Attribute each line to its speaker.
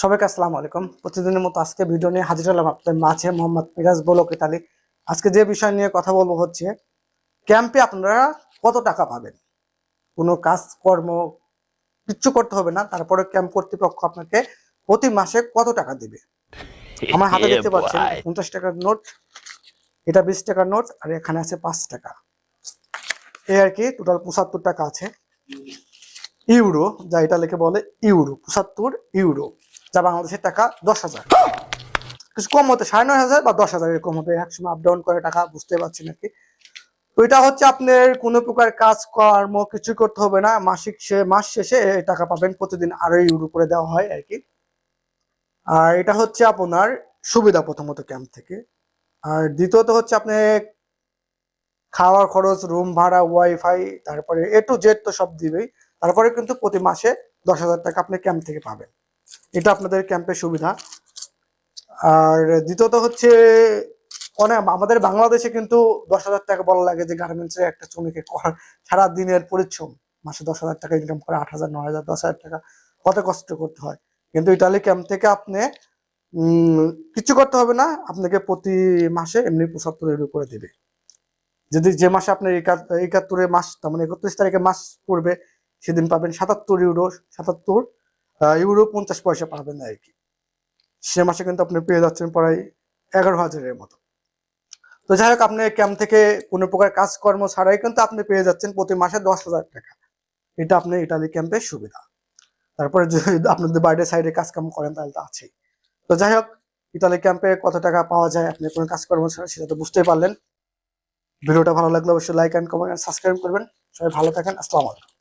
Speaker 1: সবাইকে আসসালামু আলাইকুম। প্রতিদিনের মতো আজকে ভিডিও নিয়ে হাজির হলাম আপনাদের মাঝে মোহাম্মদ মিরাজ বলক ইতালি। আজকে যে বিষয় নিয়ে কথা বলব হচ্ছে ক্যাম্পে আপনারা কত টাকা পাবেন? কোনো কাজ কর্ম কিচ্ছু করতে হবে না তারপরে ক্যাম্প কর্তৃপক্ষ আপনাকে প্রতি মাসে কত টাকা দিবে? আমার হাতে দেখতে পাচ্ছেন পঞ্চাশ টাকার নোট এটা বিশ টাকার নোট আর এখানে আছে পাঁচ টাকা। এই আর কি টোটাল পঁচাত্তর টাকা আছে। ইউরো যা এটা লিখে বলে ইউরো পঁচাত্তর ইউরো। যা বাংলাদেশের টাকা দশ হাজার। কিছু কম হতে সাড়ে নয় হাজার বা দশ হাজার এরকম হবে একসময় আপ ডাউন করে টাকা বুঝতে পারছি নাকি তো এটা হচ্ছে আপনার কোনো প্রকার কাজ কর্ম কিছু করতে হবে না। মাসিক মাস শেষে টাকা পাবেন। প্রতিদিন আরও ইউরো করে দেওয়া হয় আর কি। আর এটা হচ্ছে আপনার সুবিধা প্রথমত ক্যাম্প থেকে। আর দ্বিতীয়ত হচ্ছে আপনি খাওয়ার খরচ রুম ভাড়া ওয়াইফাই তারপরে এ টু জেড তো সব দিবেই। তারপরে কিন্তু প্রতি মাসে দশ হাজার টাকা আপনি ক্যাম্প থেকে পাবেন। এটা আপনাদের ক্যাম্পের সুবিধা। আর দ্বিতীয়ত হচ্ছে, অনেক আমাদের বাংলাদেশে কিন্তু দশ হাজার টাকা বলা লাগে যে গার্মেন্টসের একটা শ্রমিকের কর- সারা দিনের পরিশ্রম। মাসে দশ হাজার টাকা ইনকাম করে আট হাজার, নয় হাজার, দশ হাজার টাকা। কত কষ্ট করতে হয়? কিন্তু ইটালি ক্যাম্প থেকে আপনি কিচ্ছু করতে হবে না, আপনাকে প্রতি মাসে এমনি পঁচাত্তর ইউরো করে দেবে। যদি যে মাসে আপনার একা- একাত্তরে মাস, তার মানে একত্রিশ তারিখে মাস পড়বে, সেদিন পাবেন সাতাত্তর ইউরো সাতাত্তর ইউরো পঞ্চাশ পয়সা পাবেন আর কি। সে মাসে কিন্তু আপনি পেয়ে যাচ্ছেন প্রায় এগারো হাজারের মতো। তো যাই হোক, আপনি ক্যাম্প থেকে কোনো প্রকার কাজকর্ম ছাড়াই কিন্তু আপনি পেয়ে যাচ্ছেন প্রতি মাসে দশ হাজার টাকা। এটা আপনি ইটালি ক্যাম্পের সুবিধা। তারপরে যদি আপনি যদি বাইরের সাইডে কাজ কাম করেন, তাহলে তো আছেই। তো যাই হোক ইতালি ক্যাম্পে কত টাকা পাওয়া যায়, আপনি কোনো কাজকর্ম ছাড়া, সেটা তো বুঝতেই পারলেন। ভিডিওটা ভালো লাগলে অবশ্যই like and comment and subscribe করবেন। সবাই ভালো থাকেন, আসসালামু আলাইকুম।